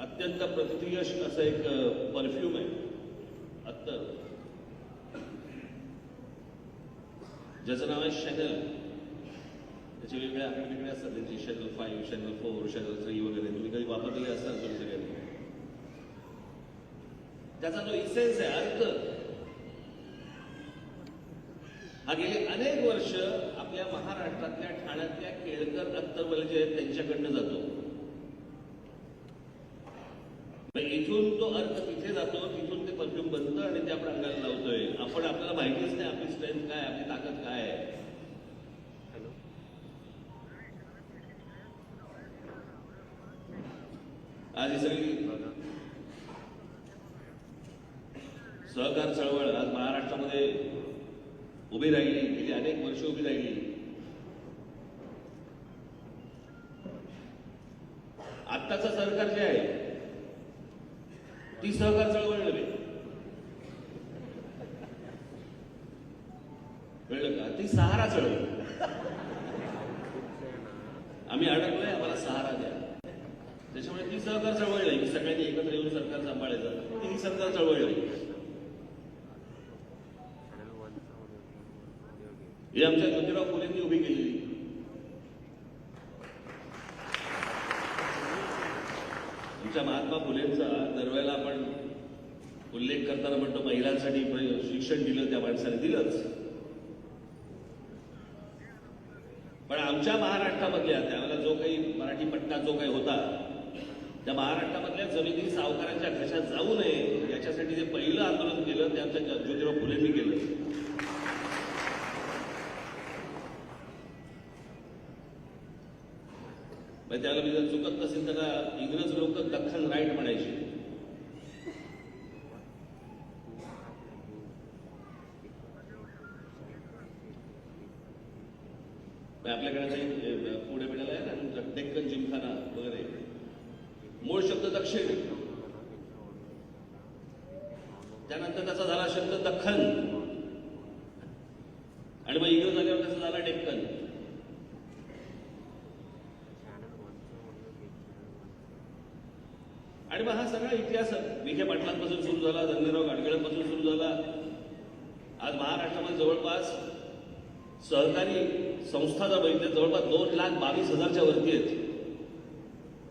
अत्यंत प्रतियश असं एक परफ्यूम आहे. अत्तर. ज्याचं नाव आहे शॅनल त्याचे वेगवेगळ्या वेगवेगळ्या वेगळे असतात त्यांचे channel five channel four channel three वगैरे. तुम्ही कधी वापरलेले असतात तुम्ही सगळ्यांनी त्याचा जो इसेन्स आहे अर्थ. हा गेली अनेक वर्ष आपल्या महाराष्ट्रातल्या ठाण्यातल्या केळकर अत्तरवले जे म्हणजे आहेत त्यांच्याकडनं जातो. इथून तो अर्थ तिथे जातो तिथून ते परफ्यूम बनतं आणि ते आपण अंगाला लावतोय. आपण आपल्याला माहितीच नाही आपली स्ट्रेंथ काय आपली ताकद काय. आहे आज ही सगळी सहकार चळवळ आज महाराष्ट्रामध्ये उभी राहिली गेली अनेक वर्ष उभी राहिली. आत्ताचं सरकार जे आहे ती सहकार चळवळ नव्हे. कळलं का? ती सहारा चळवळ. आम्ही अडकलोय आम्हाला सहारा द्या. त्याच्यामुळे ती सहकार चळवळ नाही. की सगळ्यांनी एकत्र येऊन सरकार सांभाळायचं. ती सरकार चळवळ नाही. हे आमच्या ज्योतिराव फुलेंनी उभी केलेली. करताना म्हणतो महिलांसाठी शिक्षण दिलं त्या माणसाने दिलंच. पण आमच्या महाराष्ट्रामधल्या त्यावेळेला जो काही मराठी पट्टा जो काही होता त्या महाराष्ट्रामधल्या जमिनी सावकारांच्या घशात जाऊ नये याच्यासाठी जे पहिलं आंदोलन केलं ते आमच्या ज्योतिराव फुलेंनी केलं. त्याला मी जर चुकत नसेल त्याला इंग्रज लोक दख्खन राईट म्हणायचे म्हणजे आपल्याकडे काही अ, पुढे मिळालं आहे ना डेक्कन जिमखाना वगैरे मूळ शब्द दक्षिण त्यानंतर त्याचा झाला शब्द दख्खन आणि मग इंग्रज आल्यावर त्याचा झाला डेक्कन? आणि मग हा सगळा इतिहास विखे पाटलांपासून सुरू झाला धनगरराव गाडगेळांपासून सुरू झाला. आज महाराष्ट्रामध्ये जवळपास सहकारी संस्था जर बघितल्या जवळपास दोन लाख बावीस हजारच्या वरती आहेत.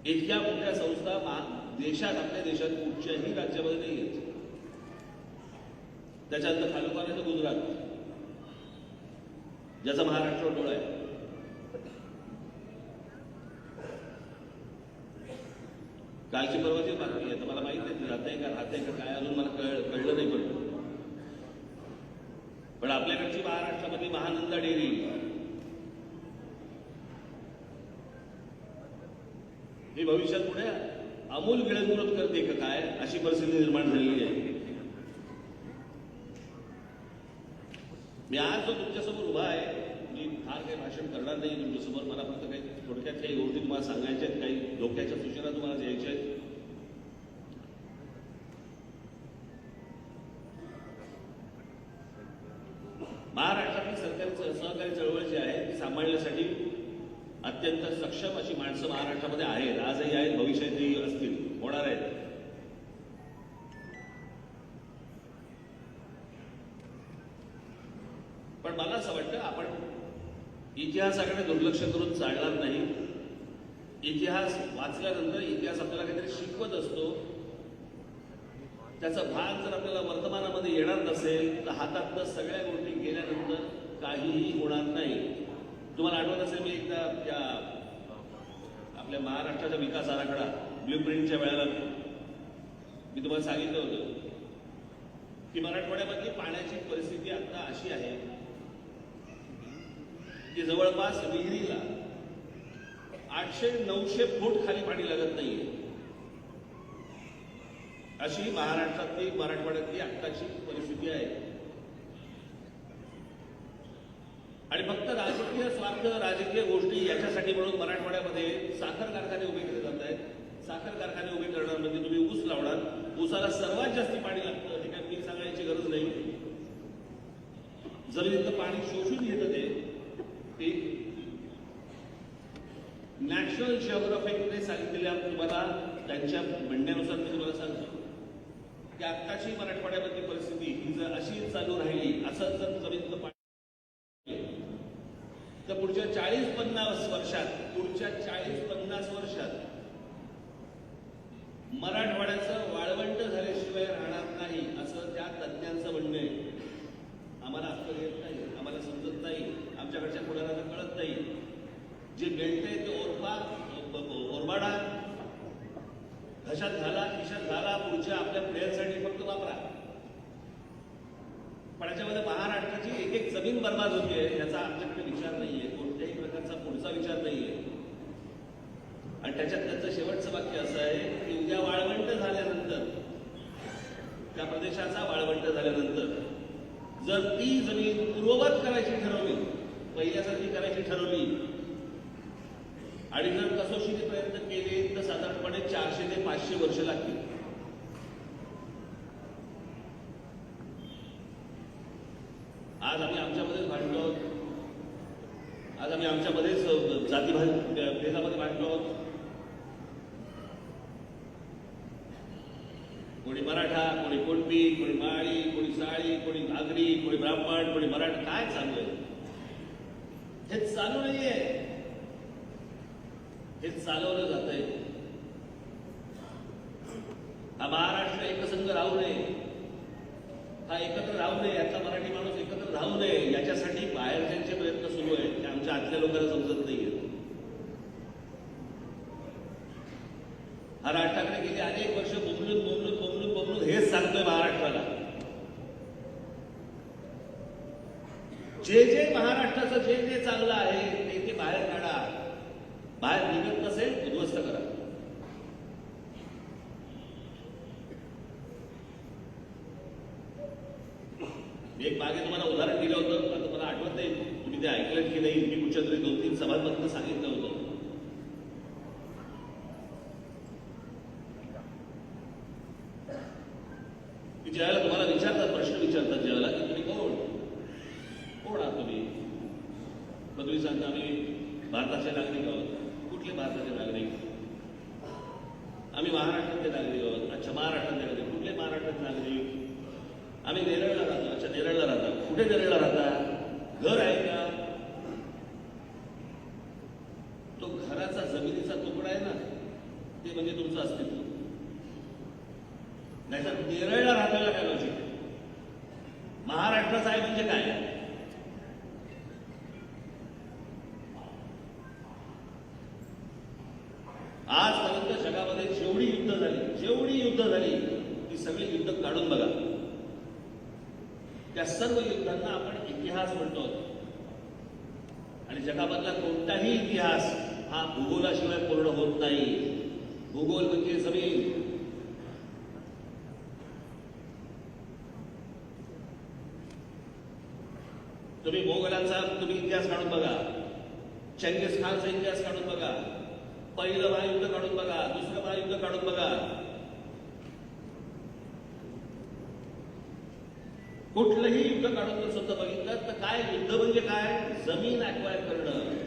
इतक्या मोठ्या संस्था देशात आपल्या देशात कुठच्याही राज्यामध्ये नाही आहेत त्याच्यानंतर खालोखाल येतं गुजरात. ज्याचा महाराष्ट्र डोळा आहे. कालची परवाची बातमी आहे. तर मला माहीत नाही राहते का राहते का काय अजून मला कळ कळलं नाही पण. पण आपल्याकडची महाराष्ट्रामधली महानंदा डेअरी. ही भविष्यात पुढे अमूल गिळंकृत करते का काय अशी परिस्थिती निर्माण झालेली आहे. मी आज जो तुमच्यासमोर उभा आहे मी फार काही भाषण करणार नाही तुमच्यासमोर. मला फक्त काही थोडक्यात काही गोष्टी तुम्हाला सांगायच्या आहेत काही धोक्याच्या सूचना तुम्हाला द्यायच्या आहेत. महाराष्ट्रातील सरकारचं सहकारी चळवळ जी आहे ती सांभाळण्यासाठी अत्यंत सक्षम अशी माणसं महाराष्ट्रामध्ये आहेत. आजही आहेत भविष्यातही असतील होणार आहेत. इतिहासाकडे दुर्लक्ष करून चालणार नाही. इतिहास वाचल्यानंतर इतिहास आपल्याला काहीतरी शिकवत असतो. त्याचा भाग जर आपल्याला वर्तमानामध्ये येणार नसेल तर हातातनं सगळ्या गोष्टी गेल्यानंतर काहीही होणार नाही. तुम्हाला आठवत असेल मी एकदा त्या आपल्या महाराष्ट्राचा विकास आराखडा ब्ल्यू प्रिंटच्या वेळेला मी तुम्हाला सांगितलं होतं की मराठवाड्यामधली पाण्याची परिस्थिती आता अशी आहे की जवळपास विहिरीला आठशे नऊशे फूट खाली पाणी लागत नाहीये. अशी महाराष्ट्रातली मराठवाड्यातली आत्ताची परिस्थिती आहे. आणि फक्त राजकीय स्वार्थ राजकीय गोष्टी याच्यासाठी म्हणून मराठवाड्यामध्ये साखर कारखाने उभे केले जात आहेत. साखर कारखाने उभे करणार म्हणजे तुम्ही ऊस लावणार. ऊसाला सर्वात जास्ती पाणी लागतं हे काय मी सांगायची गरज नाही. जमिनीतलं पाणी शोषून घेतं ते पीक नॅशनल जिओग्राफिकने सांगितलेल्या तुम्हाला त्यांच्या म्हणण्यानुसार मी तुम्हाला सांगतो. की आत्ताची मराठवाड्यामधली परिस्थिती ही जर अशी चालू राहिली असं जर जमीन पाणी तर पुढच्या चाळीस पन्नास वर्षात पुढच्या चाळीस पन्नास वर्षात मराठवाड्याचं वाळवंट झाल्याशिवाय राहणार नाही असं त्या तज्ज्ञांचं म्हणणं आहे आम्हाला अक्कल येत नाही आम्हाला समजत नाही आमच्याकडच्या कोणाला तर कळत नाही जे मिळते ते ओरपा ओरबाडा. घशात घाला खिशात घाला पुढच्या आपल्या प्लेअरसाठी फक्त वापरा. पण याच्यामध्ये महाराष्ट्राची एक एक जमीन बर्बाद होतीये याचा आमच्याकडे विचार नाहीये. कोणत्याही प्रकारचा पुढचा विचार नाहीये. आणि त्याच्यात त्यांचं शेवटचं वाक्य असं आहे की उद्या वाळवंट झाल्यानंतर त्या प्रदेशाचा वाळवंट झाल्यानंतर जर ती जमीन पूर्ववत करायची ठरवली पहिल्यासारखी करायची ठरवली आणि जर कसोशीने प्रयत्न केले तर साधारणपणे चारशे ते पाचशे वर्ष लागतील. आज आम्ही आमच्यामध्येच भांडलो आहोत. आज आम्ही आमच्यामध्येच जाती भेदामध्ये भांडलो आहोत. कोणी मराठा कोणी कुणबी कोणी माळी कोणी साळी कोणी नागरी कोणी ब्राह्मण कोणी मराठा काय चालू आहे हे चालू नाहीये. हे चालवलं जात आहे हा महाराष्ट्र एकसंघ राहू नये. हा एकत्र राहू नये याचा मराठी माणूस एकत्र राहू नये याच्यासाठी बाहेरच्यांचे प्रयत्न सुरू आहेत ते आमच्या आतल्या लोकांना समजत नाहीये. हा राज ठाकरे गेली अनेक वर्ष बोंबलून बोंबलून बोंबलून बोंबलून हेच सांगतोय महाराष्ट्राला. जे जे महाराष्ट्राचं जे जे चांगलं आहे ते ते बाहेर बाहेर निघत नसेल उद्ध्वस्त करा. मी एक मागे तुम्हाला उदाहरण दिलं होतं आता मला आठवत नाही तुम्ही ते ऐकलं की नाही मी कुठच्या तरी दोन तीन सभांमधनं सांगितलं होतं की ज्यावेळेला तुम्हाला विचारतात प्रश्न विचारतात ज्यावेळेला की तुम्ही कोण कोण आहात तुम्ही मग तुम्ही सांगता आम्ही भारताचे नागरिक आहोत कुठले भारताचे नागरिक आम्ही महाराष्ट्रातले नागरिक आहोत अच्छा महाराष्ट्रातले नागरिक कुठले महाराष्ट्रातले नागरिक आम्ही नेरळला राहतो अच्छा नेरळला राहता कुठे नेरळला राहता घर आहे का तो घराचा जमिनीचा तुकडा आहे ना ते म्हणजे तुमचं अस्तित्व. नाहीतर केरळला राहिलेला काय लॉजिक आहे? आहे म्हणजे काय? आजपर्यंत जगामध्ये जेवढी युद्ध झाली जेवढी युद्ध झाली ती सगळी युद्ध काढून बघा. त्या सर्व युद्धांना आपण इतिहास म्हणतो. आणि जगामधला कोणताही इतिहास हा भूगोलाशिवाय पूर्ण होत नाही. भूगोल म्हणजे जमीन. तुम्ही मोगलांचा तुम्ही इतिहास काढून बघा. चंगेज खानचा इतिहास काढून बघा. पहिलं महायुद्ध काढून बघा. दुसरं महायुद्ध काढून बघा. कुठलंही युद्ध काढून जर स्वतः बघितलं तर काय युद्ध म्हणजे काय? जमीन अक्वायर करणं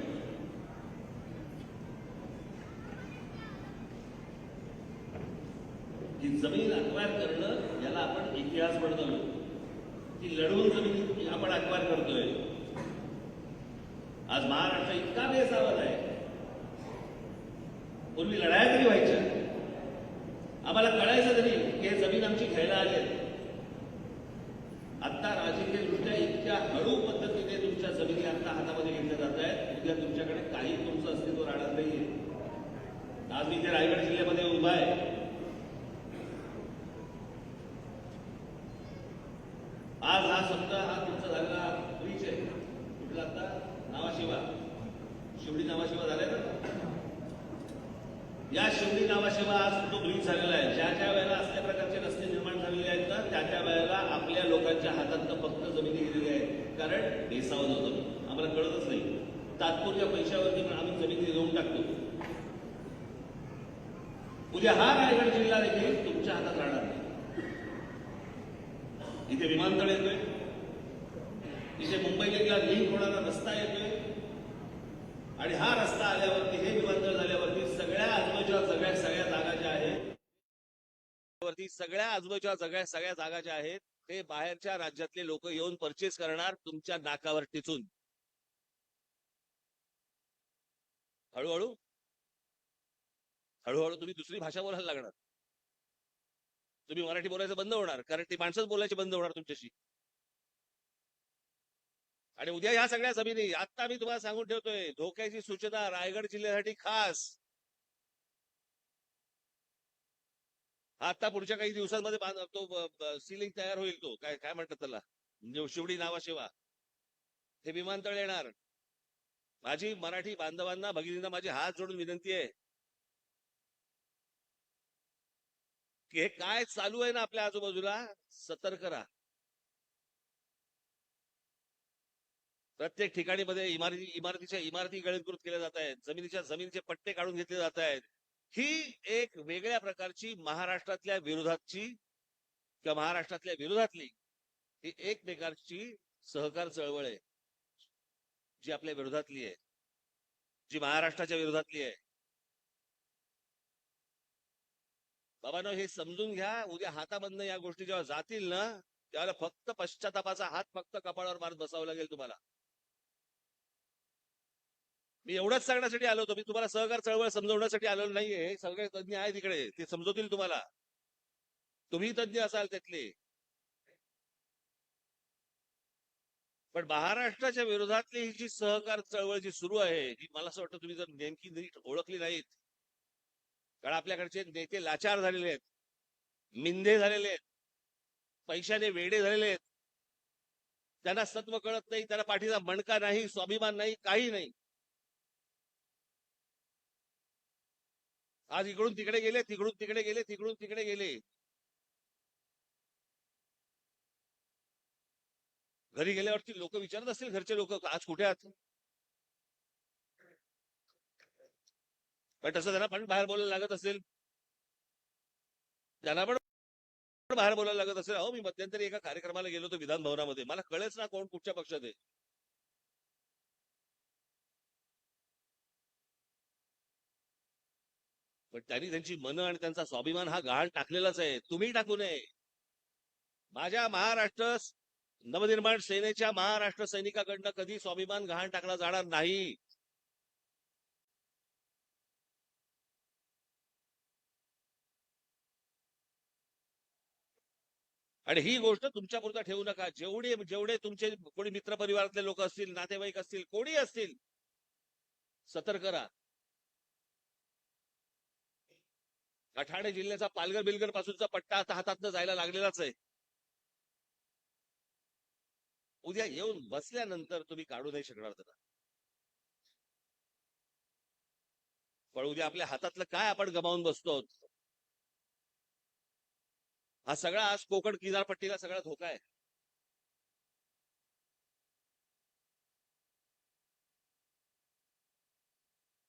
ही जमीन अक्वायर करणं याला आपण इतिहास म्हणतो ती लढवून जमीन आपण अक्वायर करतोय. आज महाराष्ट्र इतका बेसावध आहे. पूर्वी लढाया तरी व्हायच्या. आम्हाला कळायचं तरी की हे जमीन आमची घ्यायला आले आता राजकीय दृष्ट्या इतक्या हळू पद्धतीने तुमच्या जमिनी आता हातामध्ये घेतल्या जात आहेत. उद्या तुमच्याकडे काही तुमचं अस्तित्व राहणार नाहीये. आज मी इथे रायगड जिल्ह्यामध्ये उभा आहे आज हा समजा हा तुमचा झालेला ब्रिज आहे कुठला आता नावाशिवा शिवडी नावाशिवा झालाय ना या शिवडी आज तो ब्रिज झालेला आहे? ज्या ज्या वेळेला असल्या प्रकारचे रस्ते निर्माण झालेले आहेत ना त्या त्या वेळेला आपल्या लोकांच्या हातात फक्त जमिनी दिलेली आहेत. कारण बेसावत होतं आम्हाला कळतच नाही. तात्पुरत्या पैशावरती पण आम्ही जमिनी देऊन टाकतो. उद्या हा रायगड जिल्हा देखील तुमच्या हातात राहणार. नाही इथे विमानतळ येतोय. इथे मुंबईला लिंक होणारा रस्ता येतोय. आणि हा रस्ता आल्यावरती हे विमानतळ झाल्यावरती सगळ्या आजूबाजूच्या सगळ्या सगळ्या जागा ज्या आहेत सगळ्या आजूबाजूच्या सगळ्या सगळ्या जागा ज्या आहेत ते बाहेरच्या राज्यातले लोक येऊन परचेस करणार तुमच्या नाकावर टिचून. हळूहळू? हळूहळू तुम्ही दुसरी भाषा बोलायला लागणार. तुम्ही मराठी बोलायचं बंद होणार कारण ती माणसंच बोलायची बंद होणार तुमच्याशी. आणि उद्या ह्या सगळ्या जमिनी आता मी तुम्हाला सांगून ठेवतोय धोक्याची सूचना रायगड जिल्ह्यासाठी खास. आता पुढच्या काही दिवसांमध्ये तो सिलिंग तयार होईल तो. काय काय म्हणतात त्याला? शिवडी शिवडी नावाशिवा हे विमानतळ येणार. माझी मराठी बांधवांना भगिनींना माझी हात जोडून विनंती आहे. की हे काय चालू आहे ना आपल्या आजूबाजूला? सतर्क राहा. प्रत्येक ठिकाणी मध्ये इमारती इमारतीच्या इमारती गळीकृत केल्या जात आहेत. जमिनीच्या जमिनीचे पट्टे काढून घेतले जात आहेत. ही एक वेगळ्या प्रकारची महाराष्ट्रातल्या विरोधातची किंवा महाराष्ट्रातल्या विरोधातली ही एक प्रकारची सहकार चळवळ आहे जी आपल्या विरोधातली आहे जी महाराष्ट्राच्या विरोधातली आहे. बाबांनो हे समजून घ्या उद्या हातामधनं या गोष्टी जेव्हा जातील ना त्यावेळेला फक्त पश्चातापाचा हात फक्त कपाळावर मारत बसावं लागेल तुम्हाला. मी एवढंच सांगण्यासाठी आलो होतो. मी तुम्हाला सहकार चळवळ समजवण्यासाठी आलेलो नाहीये. हे सगळे तज्ञ आहे तिकडे ते समजवतील तुम्हाला. तुम्ही तज्ञ असाल त्यातले. पण महाराष्ट्राच्या विरोधातली ही जी सहकार चळवळ जी सुरू आहे ही मला असं वाटतं तुम्ही जर नेमकी नीट ओळखली नाहीत कारण आपल्याकडचे नेते लाचार झालेले आहेत मिंधे झालेले आहेत पैशाने वेडे झालेले आहेत त्यांना सत्व कळत नाही त्यांना पाठीचा मणका नाही स्वाभिमान नाही काही नाही. आज इकडून तिकडे गेले तिकडून तिकडे गेले तिकडून तिकडे गेले. घरी गेल्यावरती लोक विचारत असतील घरचे लोक आज कुठे आहात? पण तसं त्यांना पण बाहेर बोलायला लागत असेल. त्यांना पण बाहेर बोलायला लागत असेल. अहो मी मध्यंतरी एका कार्यक्रमाला गेलो होतो विधान भवनामध्ये मला कळेच ना कोण कुठच्या पक्षात आहे. पण त्यांनी त्यांची मन आणि त्यांचा स्वाभिमान हा गहाण टाकलेलाच आहे. तुम्ही टाकू नये. माझ्या महाराष्ट्र नवनिर्माण सेनेच्या महाराष्ट्र सैनिकाकडनं कधी स्वाभिमान गहाण टाकला जाणार नाही? आणि ही गोष्ट तुमच्या पुरता ठेवू नका. जेवढे जेवढे तुमचे कोणी मित्र परिवारातले लोक असतील नातेवाईक असतील कोणी असतील सतर्क राहा. ठाणे जिल्ह्याचा पालघर बिलघर पासूनचा पट्टा आता हातातनं जायला लागलेलाच आहे. उद्या येऊन बसल्यानंतर तुम्ही काढू नाही शकणार त्याला. पण उद्या आपल्या हातातलं काय आपण गमावून बसतो? आहोत? हा सगळा आज कोकण किनारपट्टीला सगळा धोका आहे.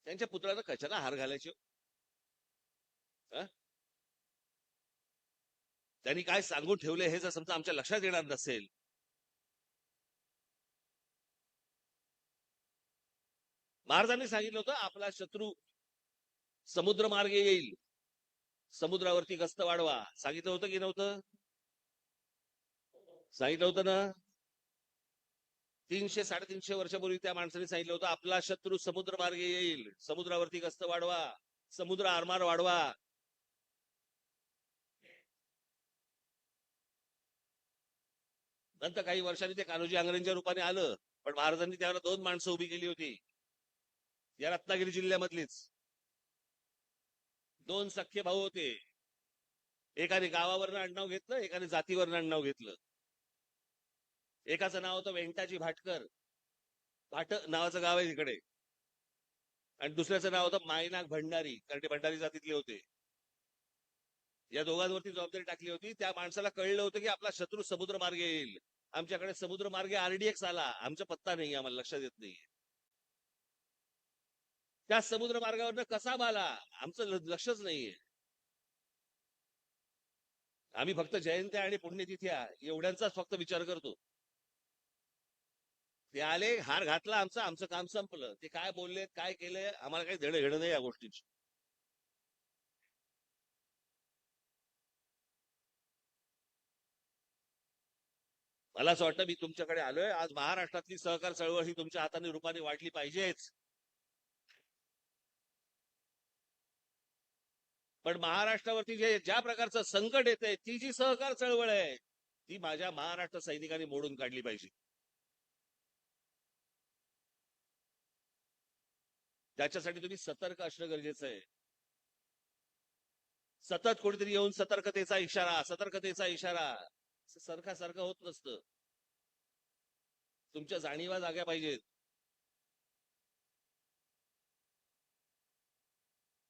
त्यांच्या पुतळ्याला कशाला हार घालायची? त्यांनी काय सांगून ठेवले हे जर समजा आमच्या लक्षात येणार नसेल. महाराजांनी सांगितलं होतं आपला शत्रू समुद्र मार्गे येईल. समुद्रावरती गस्त वाढवा. सांगितलं होतं की नव्हतं? सांगितलं होतं ना? तीनशे साडेतीनशे वर्षापूर्वी त्या माणसाने सांगितलं होतं आपला शत्रू समुद्र मार्गे येईल. समुद्रावरती गस्त वाढवा. समुद्र आरमार वाढवा. नंतर काही वर्षांनी ते कान्होजी आंग्रेंच्या रूपाने आलं पण महाराजांनी त्यावेळेला दोन माणसं उभी केली होती. या रत्नागिरी जिल्ह्यामधलीच. दोन सख्खे भाऊ होते. एकाने गावावरनं आडनाव घेतलं एकाने जातीवरनं आडनाव घेतलं. एकाचं नाव होतं व्यंकटाजी भाटकर. भाट नावाचं गाव आहे तिकडे आणि दुसऱ्याचं नाव होतं मायनाग भंडारी कारण ते भंडारी जातीतले होते. या दोघांवरती जबाबदारी टाकली होती. त्या माणसाला कळलं होतं की आपला शत्रू समुद्र मार्गे येईल. आमच्याकडे समुद्र मार्गे आरडीएक्स आला. आमचा पत्ता नाही आम्हाला लक्षात येत नाहीये त्या समुद्र मार्गावरनं कसा आला आमचं ल- लक्षच नाहीये आम्ही फक्त जयंत्या आणि पुण्यतिथ्या एवढ्यांचाच फक्त विचार करतो. ते आले हार घातला आमचा आमचं काम संपलं. ते काय बोलले काय केले आम्हाला काही देणं घेणं नाही या गोष्टीची. मला असं वाटतं मी तुमच्याकडे आलोय. आज महाराष्ट्रातली सहकार चळवळ ही तुमच्या हाताने रूपाने वाढली पाहिजेच. पण महाराष्ट्रावरती जे ज्या प्रकारचं संकट येते ती जी सहकार चळवळ आहे ती माझ्या महाराष्ट्र सैनिकांनी मोडून काढली पाहिजे. त्याच्यासाठी तुम्ही सतर्क असणं गरजेचं आहे. सतत कोणीतरी येऊन सतर्कतेचा इशारा सतर्कतेचा इशारा. सारखा सारखा होत नसतं. तुमच्या जाणीवा जाग्या पाहिजेत.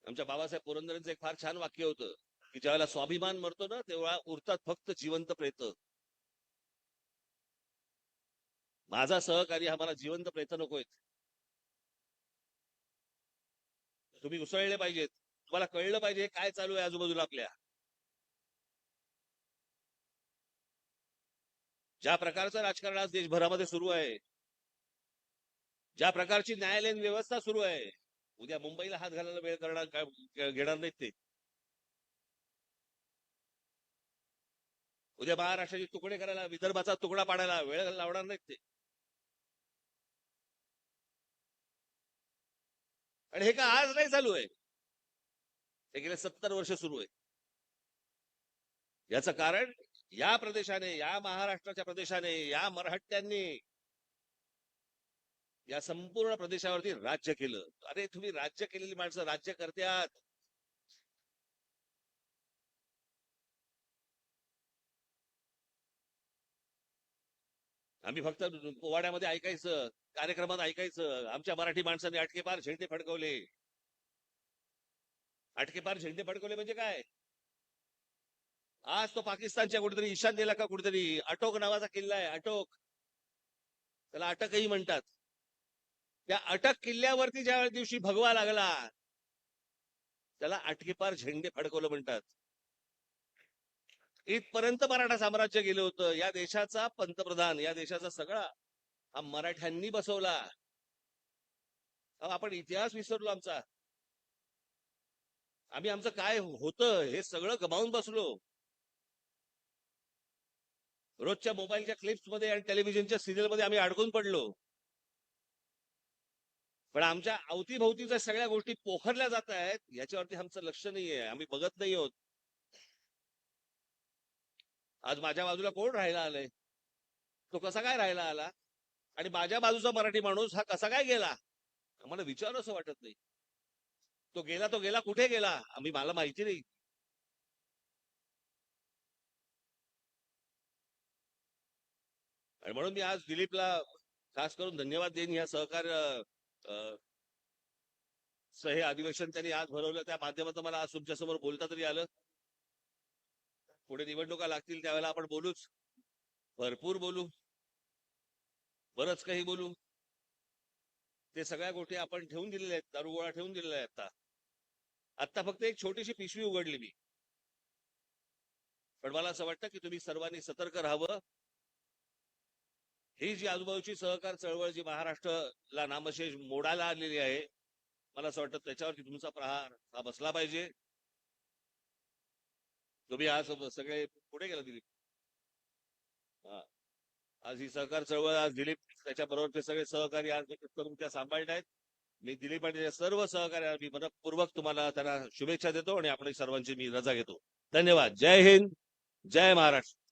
आमच्या बाबासाहेब पुरंदरेंचं एक फार छान वाक्य होतं की ज्यावेळेला स्वाभिमान मरतो ना तेव्हा उरतात फक्त जिवंत प्रेत. माझा सहकारी हा मला जिवंत प्रेत नकोय तुम्ही उसळले पाहिजेत. तुम्हाला कळलं पाहिजे काय चालू आहे आजूबाजूला आपल्या. ज्या प्रकारचं राजकारण आज देशभरामध्ये सुरू आहे ज्या प्रकारची न्यायालयीन व्यवस्था सुरू आहे उद्या मुंबईला हात घालायला वेळ करणार काय घेणार नाहीत ते. उद्या महाराष्ट्राचे तुकडे करायला विदर्भाचा तुकडा पाडायला वेळ लावणार नाहीत ते. आणि हे का आज नाही चालू आहे? हे गेले सत्तर वर्ष सुरू आहे. याचं कारण या प्रदेशाने या महाराष्ट्राच्या प्रदेशाने या मराठ्यांनी या संपूर्ण प्रदेशावरती राज्य केलं. अरे तुम्ही राज्य केलेली माणसं राज्य करत्यात. आम्ही फक्त पोवाड्यामध्ये ऐकायचं कार्यक्रमात ऐकायचं. आमच्या मराठी माणसांनी अटकेपार झेंडे फडकवले. अटकेपार झेंडे फडकवले म्हणजे काय? आज तो पाकिस्तानच्या कुठेतरी ईशान्येला का कुठेतरी अटोक नावाचा किल्ला आहे अटोक. त्याला अटकही म्हणतात. त्या अटक किल्ल्यावरती ज्या दिवशी भगवा लागला त्याला अटकेपार झेंडे फडकवलं म्हणतात. इथपर्यंत मराठा साम्राज्य गेलं होतं. या देशाचा पंतप्रधान या देशाचा सगळा हा मराठ्यांनी बसवला. अहो, आपण इतिहास विसरलो आमचा. आम्ही आमचं काय होतं हे सगळं गमावून बसलो. रोजच्या मोबाईलच्या क्लिप्समध्ये आणि टेलिव्हिजनच्या सिरियलमध्ये आम्ही अडकून पडलो. पण आमच्या अवतीभोवतीच्या सगळ्या गोष्टी पोखरल्या जात आहेत याच्यावरती आमचं लक्ष नाहीये. आम्ही बघत नाही आहोत. आज माझ्या बाजूला कोण राहायला आलंय? तो कसा काय राहायला आला? आणि माझ्या बाजूचा मराठी माणूस हा कसा काय गेला? आम्हाला विचार असं वाटत नाही. तो गेला तो गेला कुठे गेला? आम्ही मला माहिती नाही. आणि म्हणून मी आज दिलीपला खास करून धन्यवाद देईन. या सहकार्य हे अधिवेशन त्यांनी आज भरवलं. त्या माध्यमातून मला आज तुमच्यासमोर बोलता तरी आलं. पुढे निवडणुका लागतील त्यावेळेला आपण बोलूच. भरपूर बोलू. बरंच काही बोलू. ते सगळ्या गोष्टी आपण ठेवून दिलेल्या आहेत. दारुगोळा ठेवून दिलेला आहे आता. आता फक्त एक छोटीशी पिशवी उघडली मी. पण मला असं वाटतं की तुम्ही सर्वांनी सतर्क राहावं. ही जी आजूबाजूची सहकार चळवळ जी महाराष्ट्राला नामशेष मोडायला आलेली आहे मला असं वाटतं त्याच्यावरती तुमचा प्रहार हा बसला पाहिजे. तुम्ही आज सगळे पुढे गेला दिलीप. हा. आज ही सहकार चळवळ आज दिलीप त्याच्या बरोबरचे सगळे सहकारी आज करून त्या सांभाळत आहेत. मी दिलीप आणि सर्व सहकार्या मी मनपूर्वक तुम्हाला त्यांना शुभेच्छा देतो आणि आपल्या सर्वांची मी रजा घेतो. धन्यवाद. जय हिंद. जय महाराष्ट्र.